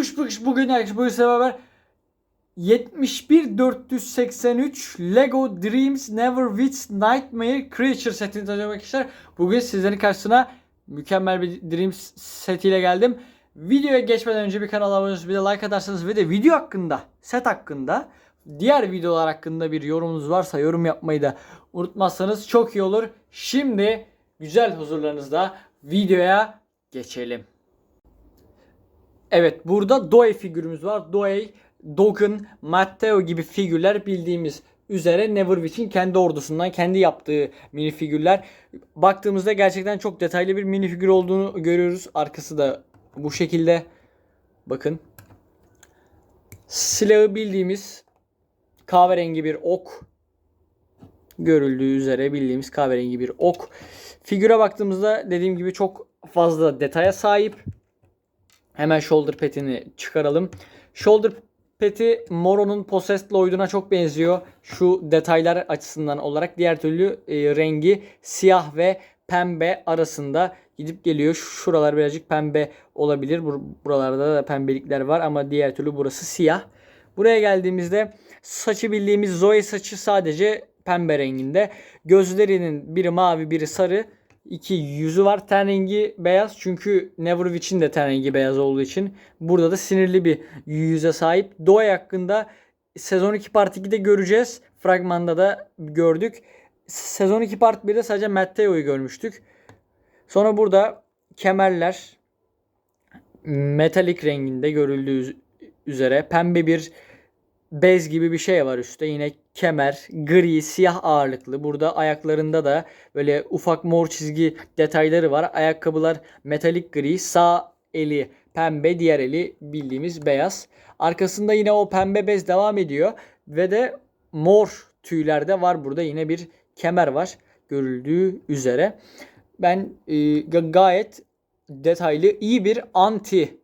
pış pış bugün arkadaşlar size beraber 71483 Lego Dreams Never Wits Nightmare Creature setini tanıyorum arkadaşlar. Bugün sizlerin karşısına mükemmel bir Dreams setiyle geldim. Videoya geçmeden önce bir kanala abone olursanız bir de like atarsanız ve de video hakkında, set hakkında, diğer videolar hakkında bir yorumunuz varsa yorum yapmayı da unutmazsanız çok iyi olur. Şimdi güzel huzurlarınızda videoya geçelim. Evet burada Doe figürümüz var. Doe, Dogen, Matteo gibi figürler bildiğimiz üzere Neverwitch'in kendi ordusundan kendi yaptığı mini figürler. Baktığımızda gerçekten çok detaylı bir mini figür olduğunu görüyoruz. Arkası da bu şekilde. Bakın. Silahı bildiğimiz kahverengi bir ok. Görüldüğü üzere bildiğimiz kahverengi bir ok. Figüre baktığımızda dediğim gibi çok fazla detaya sahip. Hemen shoulder petini çıkaralım. Shoulder peti Moro'nun Possessed Lloyd'una çok benziyor. Şu detaylar açısından olarak diğer türlü e, rengi siyah ve pembe arasında gidip geliyor. Şuralar birazcık pembe olabilir. Bur- Buralarda da pembelikler var ama diğer türlü burası siyah. Buraya geldiğimizde saçı bildiğimiz Zoe saçı sadece pembe renginde. Gözlerinin biri mavi biri sarı. İki yüzü var. Ten rengi beyaz. Çünkü Neverwitch'in de ten rengi beyaz olduğu için. Burada da sinirli bir yüze sahip. Doe hakkında sezon 2 part 2'de göreceğiz. Fragmanda da gördük. Sezon 2 part 1'de sadece Matteo'yu görmüştük. Sonra burada kemerler metalik renginde görüldüğü üzere pembe bir bez gibi bir şey var üstte. Yine kemer gri, siyah ağırlıklı. Burada ayaklarında da böyle ufak mor çizgi detayları var. Ayakkabılar metalik gri. Sağ eli pembe, diğer eli bildiğimiz beyaz. Arkasında yine o pembe bez devam ediyor ve de mor tüyler de var burada. Yine bir kemer var görüldüğü üzere. Ben e, ga- gayet detaylı, iyi bir anti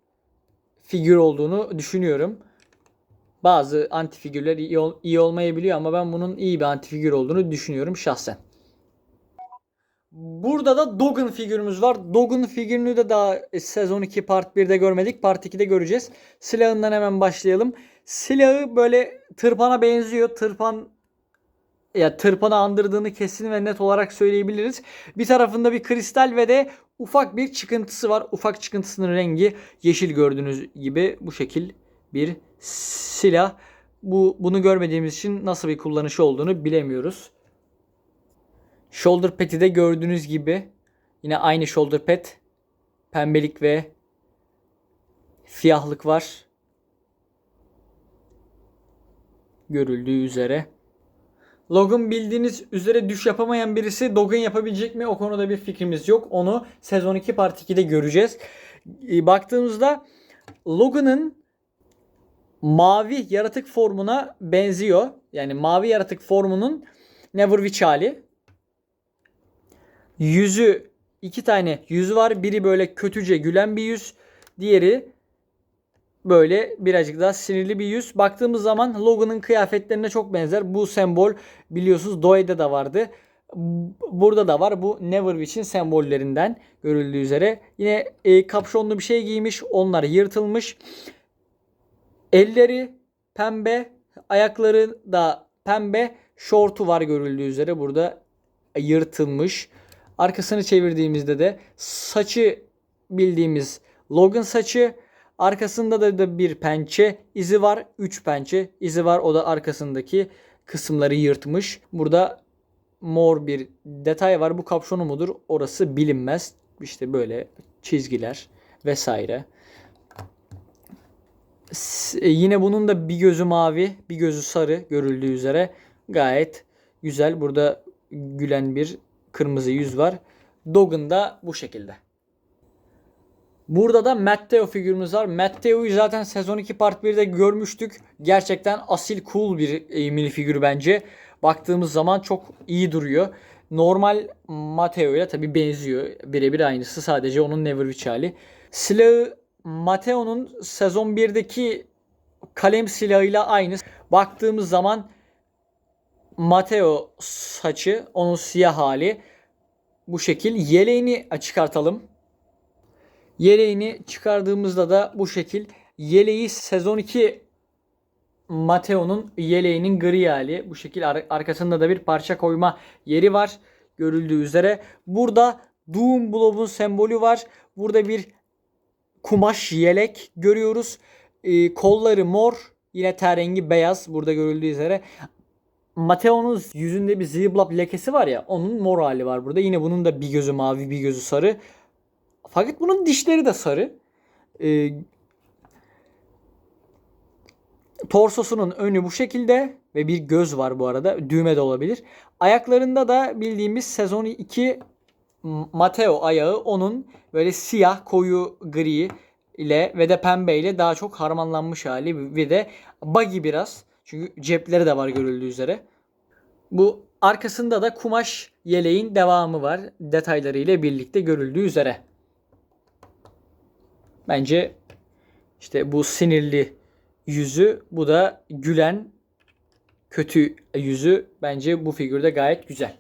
figür olduğunu düşünüyorum. Bazı anti figürler iyi, ol- iyi olmayabiliyor ama ben bunun iyi bir anti figür olduğunu düşünüyorum şahsen. Burada da Dogen figürümüz var. Dogen figürünü de daha sezon 2 part 1'de görmedik. Part 2'de göreceğiz. Silahından hemen başlayalım. Silahı böyle tırpana benziyor. Tırpan ya tırpanı andırdığını kesin ve net olarak söyleyebiliriz. Bir tarafında bir kristal ve de ufak bir çıkıntısı var. Ufak çıkıntısının rengi yeşil gördüğünüz gibi bu şekil bir silah. Bu bunu görmediğimiz için nasıl bir kullanışı olduğunu bilemiyoruz. Shoulder pad'i de gördüğünüz gibi yine aynı shoulder pad. Pembelik ve siyahlık var. Görüldüğü üzere. Logan bildiğiniz üzere düş yapamayan birisi Logan yapabilecek mi? O konuda bir fikrimiz yok. Onu sezon 2 part 2'de göreceğiz. E, Baktığımızda Logan'ın mavi yaratık formuna benziyor. Yani mavi yaratık formunun Neverwitch hali. Yüzü iki tane yüzü var. Biri böyle kötüce gülen bir yüz. Diğeri böyle birazcık daha sinirli bir yüz. Baktığımız zaman Logan'ın kıyafetlerine çok benzer. Bu sembol biliyorsunuz Doe'de de vardı. Burada da var. Bu Neverwitch'in sembollerinden görüldüğü üzere. Yine e, kapşonlu bir şey giymiş. Onlar yırtılmış. Elleri pembe, ayakları da pembe, şortu var görüldüğü üzere burada yırtılmış. Arkasını çevirdiğimizde de saçı bildiğimiz Logan saçı. Arkasında da, da bir pençe izi var. 3 pençe izi var. O da arkasındaki kısımları yırtmış. Burada mor bir detay var. Bu kapşonu mudur? Orası bilinmez. İşte böyle çizgiler vesaire. E, yine bunun da bir gözü mavi, bir gözü sarı görüldüğü üzere gayet güzel. Burada gülen bir kırmızı yüz var. Dogen da bu şekilde. Burada da Matteo figürümüz var. Matteo'yu zaten sezon 2 part 1'de görmüştük. Gerçekten asil cool bir e, mini figür bence. Baktığımız zaman çok iyi duruyor. Normal Matteo ile tabi benziyor. Birebir aynısı sadece onun Neverwitch hali. Silahı Matteo'nun sezon 1'deki kalem silahıyla aynı. Baktığımız zaman Matteo saçı, onun siyah hali bu şekil. Yeleğini çıkartalım. Yeleğini çıkardığımızda da bu şekil Yeleği sezon 2 Mateo'nun yeleğinin gri hali. Bu şekil ar- arkasında da bir parça koyma yeri var. Görüldüğü üzere. Burada Doom Blob'un sembolü var. Burada bir kumaş yelek görüyoruz. Ee, kolları mor. Yine ten rengi beyaz. Burada görüldüğü üzere. Mateo'nun yüzünde bir zibblap lekesi var ya. Onun mor hali var burada. Yine bunun da bir gözü mavi bir gözü sarı. Fakat bunun dişleri de sarı. Ee, torsosunun önü bu şekilde ve bir göz var bu arada. Düğme de olabilir. Ayaklarında da bildiğimiz sezon 2 Mateo ayağı onun böyle siyah koyu gri ile ve de pembe ile daha çok harmanlanmış hali ve de buggy biraz. Çünkü cepleri de var görüldüğü üzere. Bu arkasında da kumaş yeleğin devamı var. Detayları ile birlikte görüldüğü üzere. Bence işte bu sinirli yüzü, bu da gülen kötü yüzü bence bu figürde gayet güzel.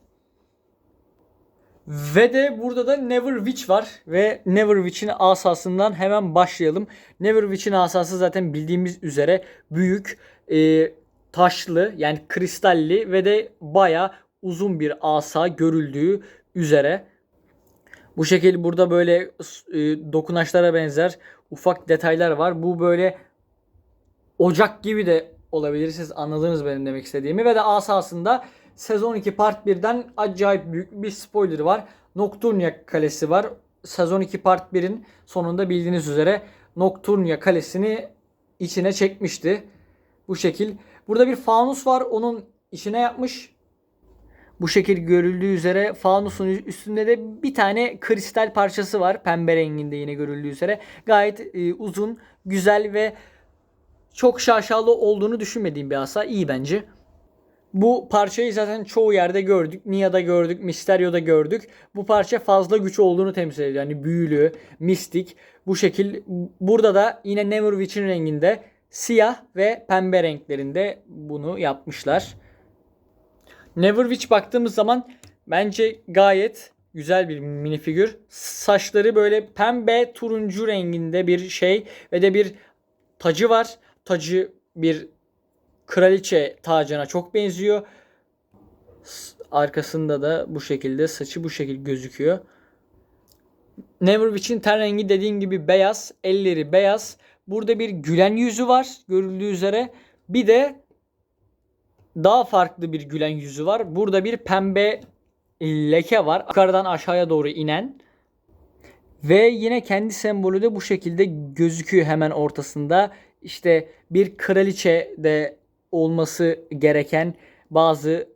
Ve de burada da Never Witch var ve Never Witch'in asasından hemen başlayalım. Never Witch'in asası zaten bildiğimiz üzere büyük, e, taşlı yani kristalli ve de baya uzun bir asa görüldüğü üzere. Bu şekil burada böyle e, dokunaçlara benzer ufak detaylar var. Bu böyle ocak gibi de olabilir. Siz anladınız benim demek istediğimi. Ve de asasında sezon 2 part 1'den acayip büyük bir spoiler var. Nocturnia Kalesi var. Sezon 2 part 1'in sonunda bildiğiniz üzere Nocturnia Kalesi'ni içine çekmişti. Bu şekil. Burada bir fanus var. Onun içine yapmış. Bu şekil görüldüğü üzere fanusun üstünde de bir tane kristal parçası var. Pembe renginde yine görüldüğü üzere. Gayet e, uzun, güzel ve çok şaşalı olduğunu düşünmediğim bir asa. İyi bence. Bu parçayı zaten çoğu yerde gördük. Nia'da gördük, Mysterio'da gördük. Bu parça fazla güç olduğunu temsil ediyor. Yani büyülü, mistik. Bu şekil burada da yine Neverwitch'in renginde siyah ve pembe renklerinde bunu yapmışlar. Neverwitch baktığımız zaman bence gayet güzel bir minifigür. Saçları böyle pembe turuncu renginde bir şey ve de bir tacı var. Tacı bir kraliçe tacına çok benziyor. Arkasında da bu şekilde saçı bu şekilde gözüküyor. Neverwitch'in ten rengi dediğim gibi beyaz. Elleri beyaz. Burada bir gülen yüzü var görüldüğü üzere. Bir de daha farklı bir gülen yüzü var. Burada bir pembe leke var. Yukarıdan aşağıya doğru inen. Ve yine kendi sembolü de bu şekilde gözüküyor hemen ortasında. İşte bir kraliçe de olması gereken bazı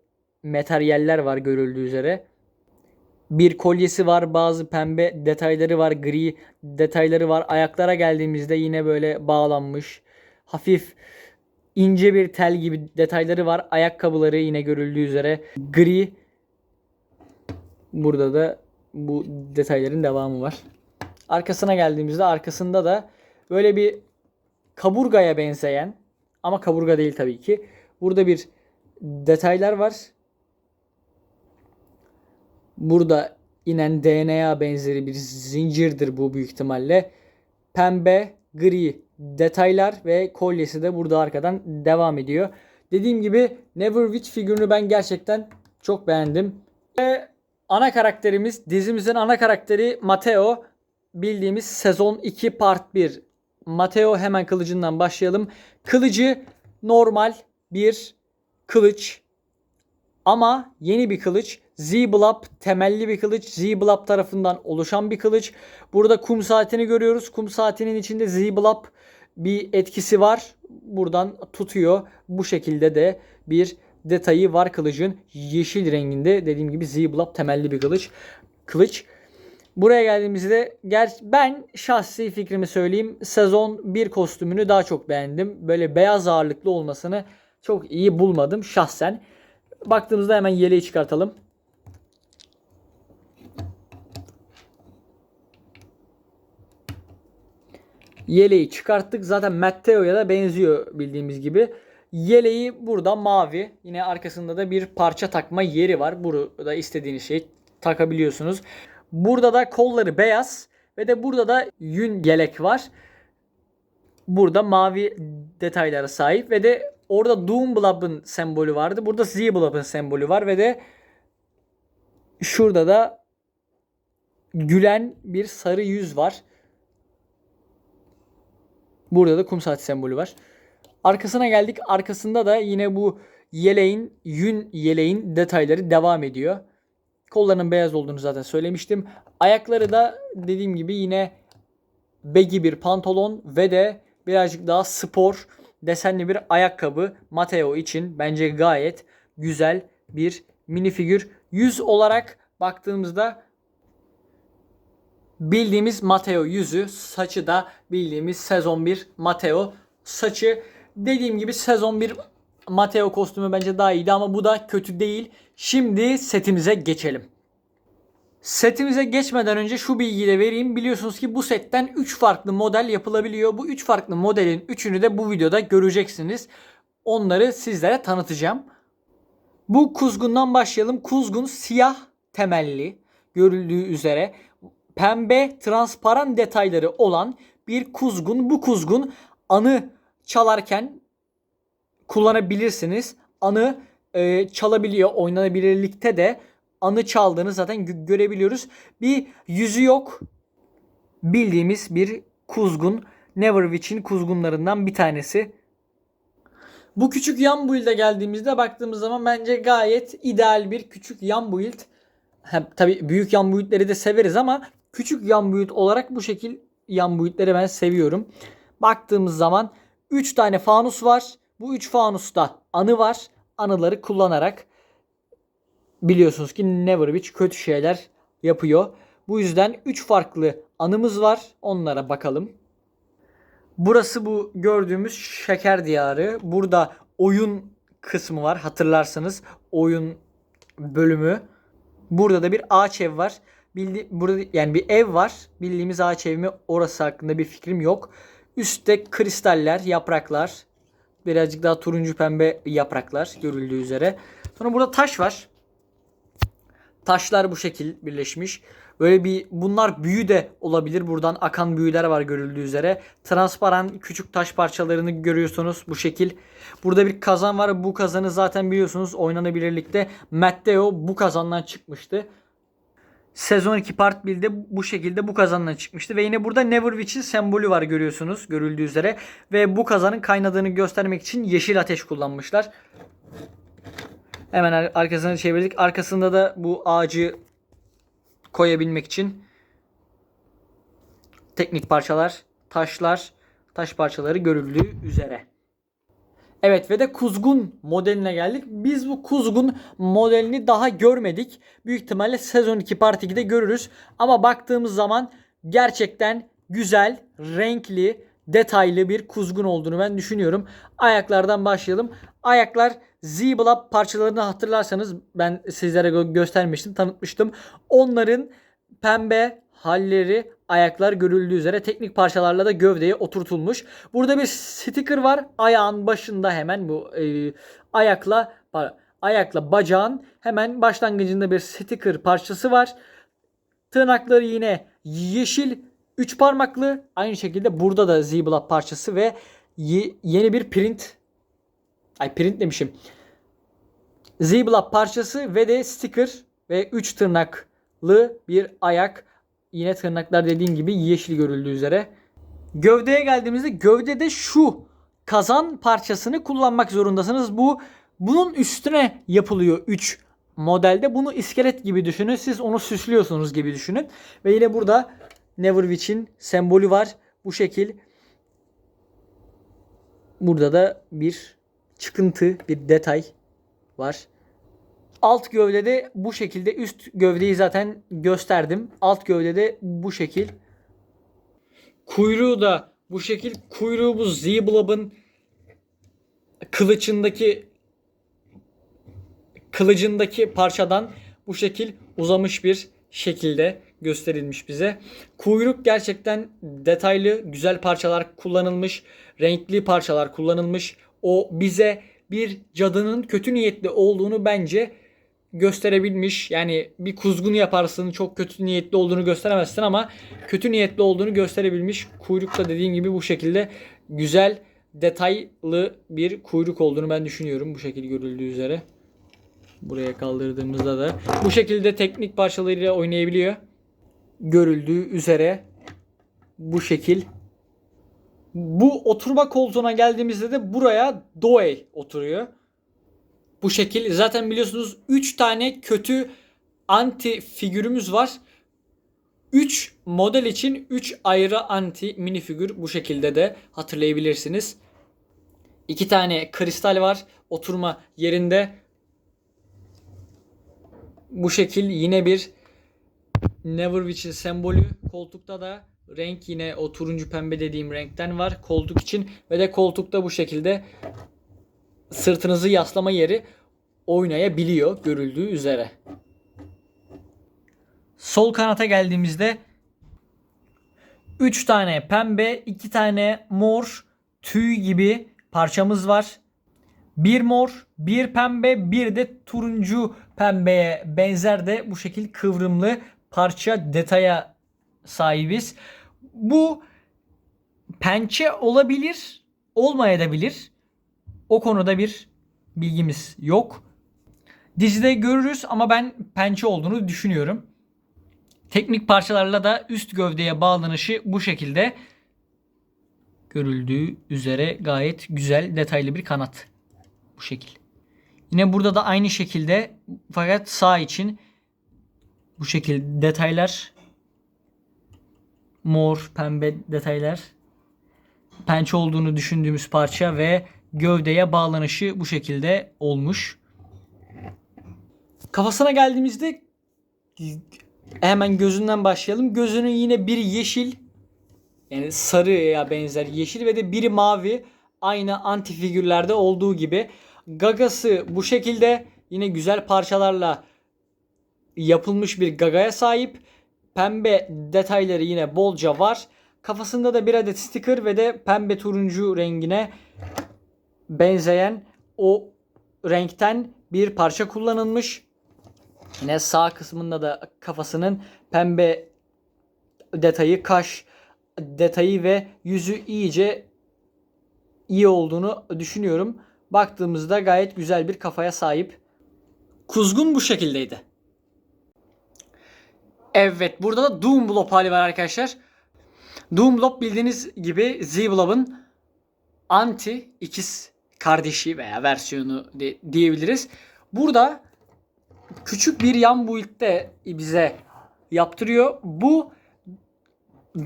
materyaller var görüldüğü üzere. Bir kolyesi var, bazı pembe detayları var, gri detayları var. Ayaklara geldiğimizde yine böyle bağlanmış, hafif ince bir tel gibi detayları var. Ayakkabıları yine görüldüğü üzere gri. Burada da bu detayların devamı var. Arkasına geldiğimizde arkasında da böyle bir kaburgaya benzeyen ama kaburga değil tabii ki. Burada bir detaylar var. Burada inen DNA benzeri bir zincirdir bu büyük ihtimalle. Pembe, gri detaylar ve kolyesi de burada arkadan devam ediyor. Dediğim gibi Neverwitch figürünü ben gerçekten çok beğendim. Ve ana karakterimiz, dizimizin ana karakteri Mateo. Bildiğimiz sezon 2 part 1. Mateo hemen kılıcından başlayalım. Kılıcı normal bir kılıç. Ama yeni bir kılıç. Z-Blab temelli bir kılıç. Z-Blab tarafından oluşan bir kılıç. Burada kum saatini görüyoruz. Kum saatinin içinde Z-Blab bir etkisi var. Buradan tutuyor. Bu şekilde de bir detayı var kılıcın. Yeşil renginde dediğim gibi Z-Blab temelli bir kılıç. Kılıç. Buraya geldiğimizde ger ben şahsi fikrimi söyleyeyim. Sezon 1 kostümünü daha çok beğendim. Böyle beyaz ağırlıklı olmasını çok iyi bulmadım şahsen. Baktığımızda hemen yeleği çıkartalım. Yeleği çıkarttık. Zaten Matteo'ya da benziyor bildiğimiz gibi. Yeleği burada mavi. Yine arkasında da bir parça takma yeri var. Burada istediğiniz şeyi takabiliyorsunuz. Burada da kolları beyaz ve de burada da yün yelek var. burada mavi detaylara sahip ve de orada Doomblab'ın sembolü vardı. Burada Zeeblab'ın sembolü var ve de şurada da gülen bir sarı yüz var. Burada da kum saati sembolü var. Arkasına geldik. Arkasında da yine bu yeleğin, yün yeleğin detayları devam ediyor. Kollarının beyaz olduğunu zaten söylemiştim. Ayakları da dediğim gibi yine baggy bir pantolon ve de birazcık daha spor desenli bir ayakkabı Mateo için bence gayet güzel bir minifigür. Yüz olarak baktığımızda bildiğimiz Mateo yüzü, saçı da bildiğimiz sezon 1 Mateo saçı. Dediğim gibi sezon 1 Mateo kostümü bence daha iyiydi ama bu da kötü değil. Şimdi setimize geçelim. Setimize geçmeden önce şu bilgiyi de vereyim. Biliyorsunuz ki bu setten 3 farklı model yapılabiliyor. Bu 3 farklı modelin 3'ünü de bu videoda göreceksiniz. Onları sizlere tanıtacağım. Bu kuzgundan başlayalım. Kuzgun siyah temelli görüldüğü üzere pembe transparan detayları olan bir kuzgun. Bu kuzgun anı çalarken kullanabilirsiniz. Anı e, çalabiliyor. Oynanabilirlikte de anı çaldığını zaten gö- görebiliyoruz. Bir yüzü yok. Bildiğimiz bir kuzgun. Neverwitch'in kuzgunlarından bir tanesi. Bu küçük yan build'e geldiğimizde baktığımız zaman bence gayet ideal bir küçük yan build. Hem tabii büyük yan build'leri de severiz ama küçük yan build olarak bu şekil yan build'leri ben seviyorum. Baktığımız zaman 3 tane fanus var. Bu 3 fanusta anı var. Anıları kullanarak biliyorsunuz ki Neverwitch kötü şeyler yapıyor. Bu yüzden 3 farklı anımız var. Onlara bakalım. Burası bu gördüğümüz şeker diyarı. Burada oyun kısmı var. Hatırlarsanız oyun bölümü. Burada da bir ağaç ev var. Bildi, burada yani bir ev var. Bildiğimiz ağaç ev mi orası hakkında bir fikrim yok. Üstte kristaller, yapraklar. Birazcık daha turuncu pembe yapraklar görüldüğü üzere. Sonra burada taş var. Taşlar bu şekil birleşmiş. Böyle bir bunlar büyü de olabilir. Buradan akan büyüler var görüldüğü üzere. Transparan küçük taş parçalarını görüyorsunuz bu şekil. Burada bir kazan var. Bu kazanı zaten biliyorsunuz oynanabilirlikte Matteo bu kazandan çıkmıştı. Sezon 2 Part 1'de bu şekilde bu kazandan çıkmıştı. Ve yine burada Neverwitch'in sembolü var görüyorsunuz görüldüğü üzere. Ve bu kazanın kaynadığını göstermek için yeşil ateş kullanmışlar. Hemen ar- arkasını çevirdik. Arkasında da bu ağacı koyabilmek için teknik parçalar, taşlar, taş parçaları görüldüğü üzere. Evet ve de kuzgun modeline geldik. Biz bu kuzgun modelini daha görmedik. Büyük ihtimalle sezon 2 part 2'de görürüz. Ama baktığımız zaman gerçekten güzel, renkli, detaylı bir kuzgun olduğunu ben düşünüyorum. Ayaklardan başlayalım. Ayaklar Z-Blab parçalarını hatırlarsanız ben sizlere gö- göstermiştim, tanıtmıştım. Onların pembe halleri ayaklar görüldüğü üzere teknik parçalarla da gövdeye oturtulmuş. Burada bir sticker var. Ayağın başında hemen bu e, ayakla ayakla bacağın hemen başlangıcında bir sticker parçası var. Tırnakları yine yeşil 3 parmaklı. Aynı şekilde burada da Z-Blab parçası ve ye- yeni bir print ay print demişim. Z-Blab parçası ve de sticker ve 3 tırnaklı bir ayak. Yine tırnaklar dediğim gibi yeşil görüldüğü üzere. Gövdeye geldiğimizde gövdede şu kazan parçasını kullanmak zorundasınız. Bu bunun üstüne yapılıyor 3 modelde. Bunu iskelet gibi düşünün. Siz onu süslüyorsunuz gibi düşünün. Ve yine burada Neverwitch'in sembolü var. Bu şekil. Burada da bir çıkıntı, bir detay var. Alt gövdede bu şekilde üst gövdeyi zaten gösterdim. Alt gövdede bu şekil. Kuyruğu da bu şekil. Kuyruğu bu Z-Blob'ın kılıçındaki kılıcındaki parçadan bu şekil uzamış bir şekilde gösterilmiş bize. Kuyruk gerçekten detaylı, güzel parçalar kullanılmış, renkli parçalar kullanılmış. O bize bir cadının kötü niyetli olduğunu bence gösterebilmiş. Yani bir kuzgun yaparsın çok kötü niyetli olduğunu gösteremezsin ama kötü niyetli olduğunu gösterebilmiş. Kuyruk da dediğin gibi bu şekilde güzel detaylı bir kuyruk olduğunu ben düşünüyorum bu şekil görüldüğü üzere. Buraya kaldırdığımızda da bu şekilde teknik parçalarıyla oynayabiliyor. Görüldüğü üzere bu şekil. Bu oturma koltuğuna geldiğimizde de buraya Doe oturuyor. Bu şekil zaten biliyorsunuz 3 tane kötü anti figürümüz var. 3 model için 3 ayrı anti mini figür bu şekilde de hatırlayabilirsiniz. 2 tane kristal var oturma yerinde. Bu şekil yine bir Neverwitch'in sembolü. Koltukta da renk yine o turuncu pembe dediğim renkten var koltuk için ve de koltukta bu şekilde sırtınızı yaslama yeri oynayabiliyor görüldüğü üzere. Sol kanata geldiğimizde 3 tane pembe, 2 tane mor tüy gibi parçamız var. Bir mor, bir pembe, bir de turuncu pembeye benzer de bu şekil kıvrımlı parça detaya sahibiz. Bu pençe olabilir, olmayabilir. O konuda bir bilgimiz yok. Dizide görürüz ama ben pençe olduğunu düşünüyorum. Teknik parçalarla da üst gövdeye bağlanışı bu şekilde görüldüğü üzere gayet güzel detaylı bir kanat. Bu şekil. Yine burada da aynı şekilde fakat sağ için bu şekil detaylar mor pembe detaylar pençe olduğunu düşündüğümüz parça ve gövdeye bağlanışı bu şekilde olmuş. Kafasına geldiğimizde hemen gözünden başlayalım. Gözünün yine biri yeşil yani sarıya benzer yeşil ve de biri mavi. Aynı anti figürlerde olduğu gibi. Gagası bu şekilde yine güzel parçalarla yapılmış bir gagaya sahip. Pembe detayları yine bolca var. Kafasında da bir adet sticker ve de pembe turuncu rengine benzeyen o renkten bir parça kullanılmış. Yine sağ kısmında da kafasının pembe detayı, kaş detayı ve yüzü iyice iyi olduğunu düşünüyorum. Baktığımızda gayet güzel bir kafaya sahip. Kuzgun bu şekildeydi. Evet burada da Doomblob hali var arkadaşlar. Doomblob bildiğiniz gibi Z-Blob'un anti ikiz kardeşi veya versiyonu de, diyebiliriz. Burada küçük bir yan build'de bize yaptırıyor. Bu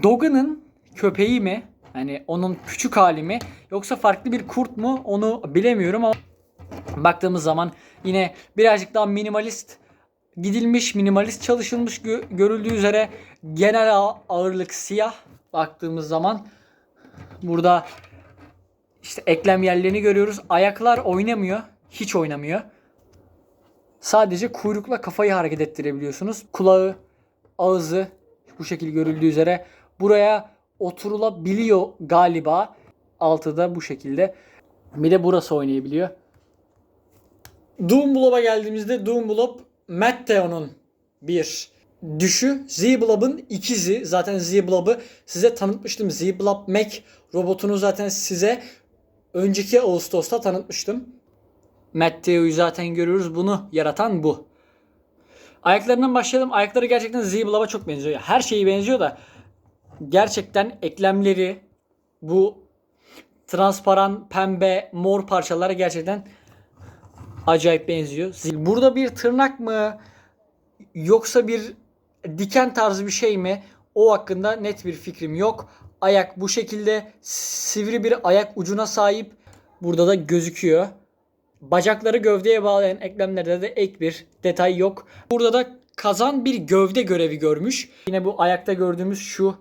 Dogan'ın köpeği mi? Hani onun küçük hali mi? Yoksa farklı bir kurt mu? Onu bilemiyorum ama baktığımız zaman yine birazcık daha minimalist gidilmiş, minimalist çalışılmış gö- görüldüğü üzere genel ağırlık siyah baktığımız zaman burada işte eklem yerlerini görüyoruz. Ayaklar oynamıyor. Hiç oynamıyor. Sadece kuyrukla kafayı hareket ettirebiliyorsunuz. Kulağı, ağzı bu şekil görüldüğü üzere buraya oturulabiliyor galiba. Altı da bu şekilde. Bir de burası oynayabiliyor. Doomblob'a geldiğimizde Doomblob Matteo'nun bir düşü. Z-Blob'un ikizi. Zaten Z-Blob'u size tanıtmıştım. Z-Blob Mac robotunu zaten size önceki Ağustos'ta tanıtmıştım. Matteo'yu zaten görüyoruz. Bunu yaratan bu. Ayaklarından başlayalım. Ayakları gerçekten Z-Blob'a çok benziyor. Her şeyi benziyor da gerçekten eklemleri bu transparan pembe mor parçalara gerçekten acayip benziyor. Burada bir tırnak mı yoksa bir diken tarzı bir şey mi? O hakkında net bir fikrim yok. Ayak bu şekilde sivri bir ayak ucuna sahip. Burada da gözüküyor. Bacakları gövdeye bağlayan eklemlerde de ek bir detay yok. Burada da kazan bir gövde görevi görmüş. Yine bu ayakta gördüğümüz şu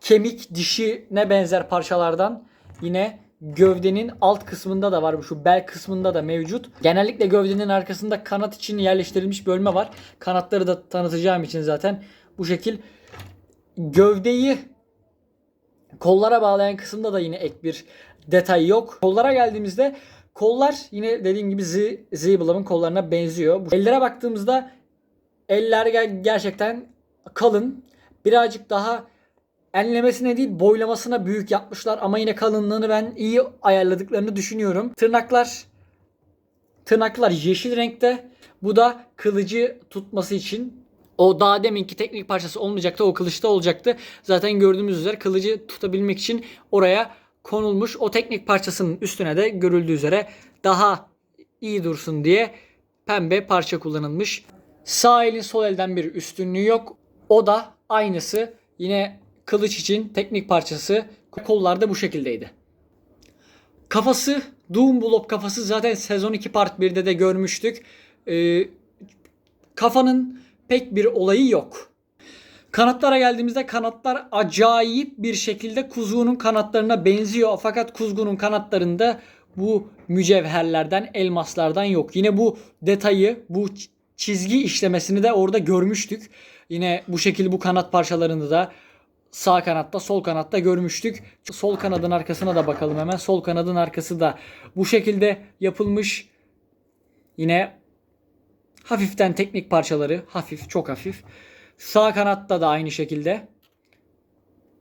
kemik dişine benzer parçalardan yine gövdenin alt kısmında da var. Şu bel kısmında da mevcut. Genellikle gövdenin arkasında kanat için yerleştirilmiş bölme var. Kanatları da tanıtacağım için zaten bu şekil gövdeyi kollara bağlayan kısımda da yine ek bir detay yok. Kollara geldiğimizde kollar yine dediğim gibi Z, Z-Blob'un kollarına benziyor. Ellere baktığımızda eller gerçekten kalın. Birazcık daha enlemesine değil boylamasına büyük yapmışlar ama yine kalınlığını ben iyi ayarladıklarını düşünüyorum. Tırnaklar tırnaklar yeşil renkte. Bu da kılıcı tutması için o daha deminki teknik parçası olmayacaktı. O kılıçta olacaktı. Zaten gördüğümüz üzere kılıcı tutabilmek için oraya konulmuş. O teknik parçasının üstüne de görüldüğü üzere daha iyi dursun diye pembe parça kullanılmış. Sağ elin sol elden bir üstünlüğü yok. O da aynısı. Yine kılıç için teknik parçası kollarda bu şekildeydi. Kafası Doom Block kafası zaten sezon 2 part 1'de de görmüştük. Ee, kafanın pek bir olayı yok. Kanatlara geldiğimizde kanatlar acayip bir şekilde kuzgunun kanatlarına benziyor. Fakat kuzgunun kanatlarında bu mücevherlerden, elmaslardan yok. Yine bu detayı, bu çizgi işlemesini de orada görmüştük. Yine bu şekilde bu kanat parçalarını da sağ kanatta, sol kanatta görmüştük. Sol kanadın arkasına da bakalım hemen. Sol kanadın arkası da bu şekilde yapılmış. Yine hafiften teknik parçaları, hafif, çok hafif. Sağ kanatta da aynı şekilde.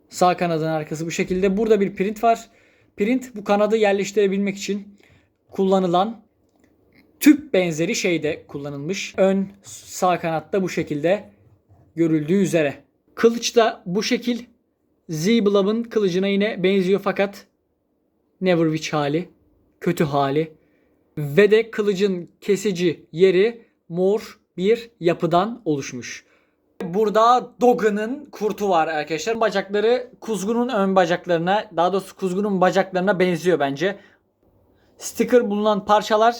Sağ kanadın arkası bu şekilde. Burada bir print var. Print bu kanadı yerleştirebilmek için kullanılan tüp benzeri şeyde kullanılmış. Ön sağ kanatta bu şekilde görüldüğü üzere. Kılıç da bu şekil Z-Blob'un kılıcına yine benziyor fakat Neverwitch hali, kötü hali ve de kılıcın kesici yeri mor bir yapıdan oluşmuş. Burada Dogan'ın kurtu var arkadaşlar. Bacakları kuzgunun ön bacaklarına, daha doğrusu kuzgunun bacaklarına benziyor bence. Sticker bulunan parçalar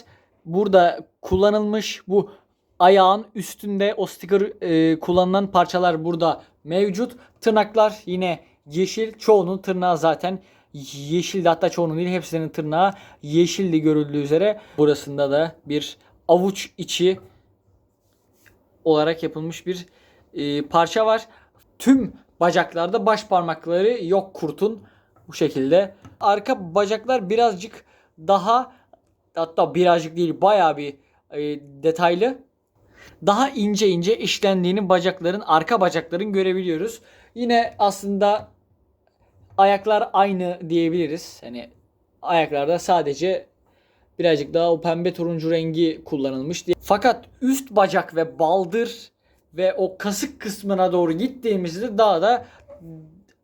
burada kullanılmış. Bu ayağın üstünde o sticker e, kullanılan parçalar burada mevcut. Tırnaklar yine yeşil. Çoğunun tırnağı zaten yeşildi. Hatta çoğunun değil hepsinin tırnağı yeşildi görüldüğü üzere. Burasında da bir avuç içi olarak yapılmış bir e, parça var. Tüm bacaklarda baş parmakları yok kurtun bu şekilde. Arka bacaklar birazcık daha hatta birazcık değil bayağı bir e, detaylı. Daha ince ince işlendiğini bacakların arka bacakların görebiliyoruz. Yine aslında ayaklar aynı diyebiliriz. Hani ayaklarda sadece birazcık daha o pembe turuncu rengi kullanılmış. diye. Fakat üst bacak ve baldır ve o kasık kısmına doğru gittiğimizde daha da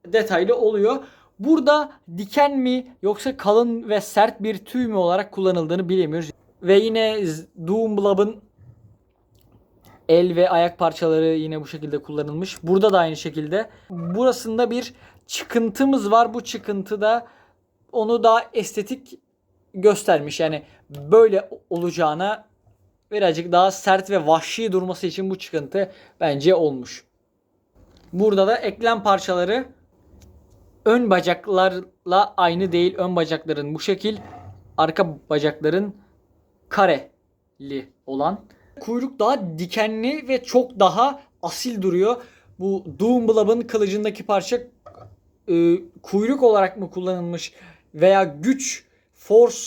detaylı oluyor. Burada diken mi yoksa kalın ve sert bir tüy mü olarak kullanıldığını bilemiyoruz. Ve yine Doomblab'ın el ve ayak parçaları yine bu şekilde kullanılmış. Burada da aynı şekilde. Burasında bir çıkıntımız var. Bu çıkıntı da onu daha estetik göstermiş. Yani böyle olacağına birazcık daha sert ve vahşi durması için bu çıkıntı bence olmuş. Burada da eklem parçaları ön bacaklarla aynı değil. Ön bacakların bu şekil, arka bacakların kareli olan. Kuyruk daha dikenli ve çok daha asil duruyor. Bu Doomblab'ın kılıcındaki parça e, kuyruk olarak mı kullanılmış veya güç, force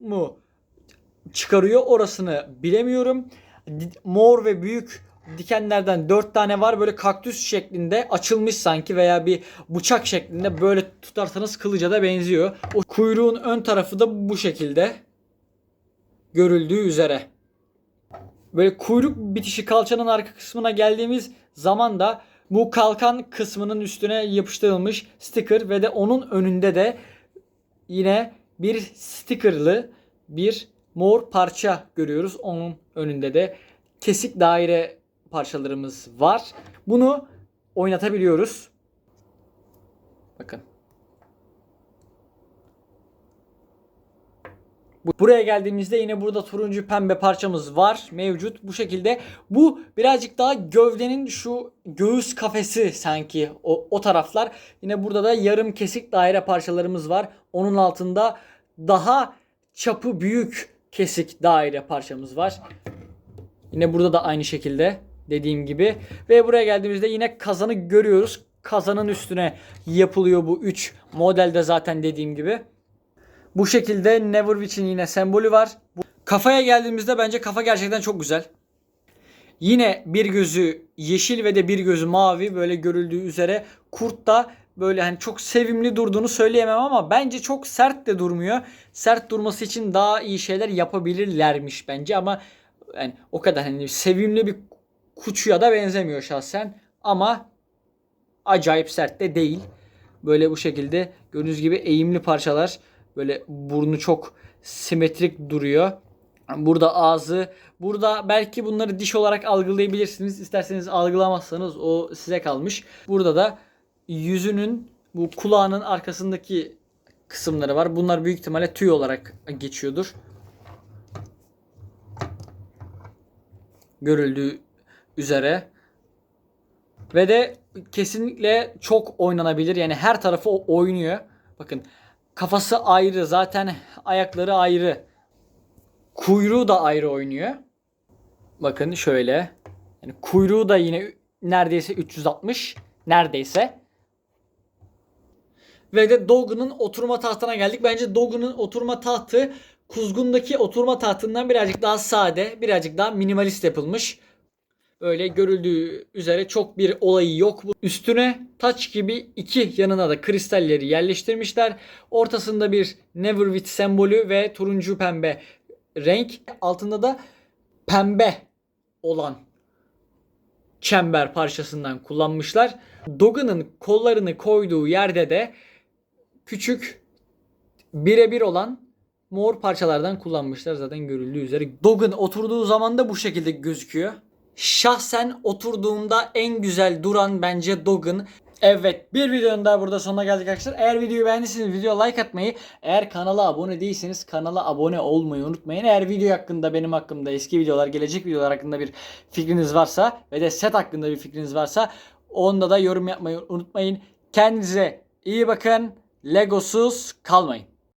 mu çıkarıyor orasını bilemiyorum. Mor ve büyük dikenlerden 4 tane var böyle kaktüs şeklinde açılmış sanki veya bir bıçak şeklinde böyle tutarsanız kılıca da benziyor. O kuyruğun ön tarafı da bu şekilde görüldüğü üzere. Böyle kuyruk bitişi kalçanın arka kısmına geldiğimiz zaman da bu kalkan kısmının üstüne yapıştırılmış sticker ve de onun önünde de yine bir stickerlı bir mor parça görüyoruz. Onun önünde de kesik daire parçalarımız var. Bunu oynatabiliyoruz. Bakın. Buraya geldiğimizde yine burada turuncu pembe parçamız var mevcut bu şekilde. Bu birazcık daha gövdenin şu göğüs kafesi sanki o, o taraflar. Yine burada da yarım kesik daire parçalarımız var. Onun altında daha çapı büyük kesik daire parçamız var. Yine burada da aynı şekilde dediğim gibi. Ve buraya geldiğimizde yine kazanı görüyoruz. Kazanın üstüne yapılıyor bu 3 modelde zaten dediğim gibi. Bu şekilde Neverwitch'in yine sembolü var. Kafaya geldiğimizde bence kafa gerçekten çok güzel. Yine bir gözü yeşil ve de bir gözü mavi böyle görüldüğü üzere. Kurt da böyle hani çok sevimli durduğunu söyleyemem ama bence çok sert de durmuyor. Sert durması için daha iyi şeyler yapabilirlermiş bence ama yani o kadar hani sevimli bir kuçuya da benzemiyor şahsen ama acayip sert de değil. Böyle bu şekilde gördüğünüz gibi eğimli parçalar. Böyle burnu çok simetrik duruyor. Burada ağzı, burada belki bunları diş olarak algılayabilirsiniz. İsterseniz algılamazsanız o size kalmış. Burada da yüzünün bu kulağının arkasındaki kısımları var. Bunlar büyük ihtimalle tüy olarak geçiyordur. Görüldüğü üzere. Ve de kesinlikle çok oynanabilir. Yani her tarafı oynuyor. Bakın kafası ayrı zaten ayakları ayrı. Kuyruğu da ayrı oynuyor. Bakın şöyle. Yani kuyruğu da yine neredeyse 360. Neredeyse. Ve de Dogu'nun oturma tahtına geldik. Bence Dogu'nun oturma tahtı Kuzgun'daki oturma tahtından birazcık daha sade, birazcık daha minimalist yapılmış. Öyle görüldüğü üzere çok bir olayı yok. Üstüne taç gibi iki yanına da kristalleri yerleştirmişler. Ortasında bir Neverwith sembolü ve turuncu pembe renk. Altında da pembe olan çember parçasından kullanmışlar. Dogan'ın kollarını koyduğu yerde de küçük birebir olan mor parçalardan kullanmışlar zaten görüldüğü üzere. Dogan oturduğu zaman da bu şekilde gözüküyor. Şahsen oturduğumda en güzel duran bence Dogan. Evet bir videonun daha burada sonuna geldik arkadaşlar. Eğer videoyu beğendiyseniz video like atmayı, eğer kanala abone değilseniz kanala abone olmayı unutmayın. Eğer video hakkında benim hakkımda eski videolar, gelecek videolar hakkında bir fikriniz varsa ve de set hakkında bir fikriniz varsa onda da yorum yapmayı unutmayın. Kendinize iyi bakın. Legosuz kalmayın.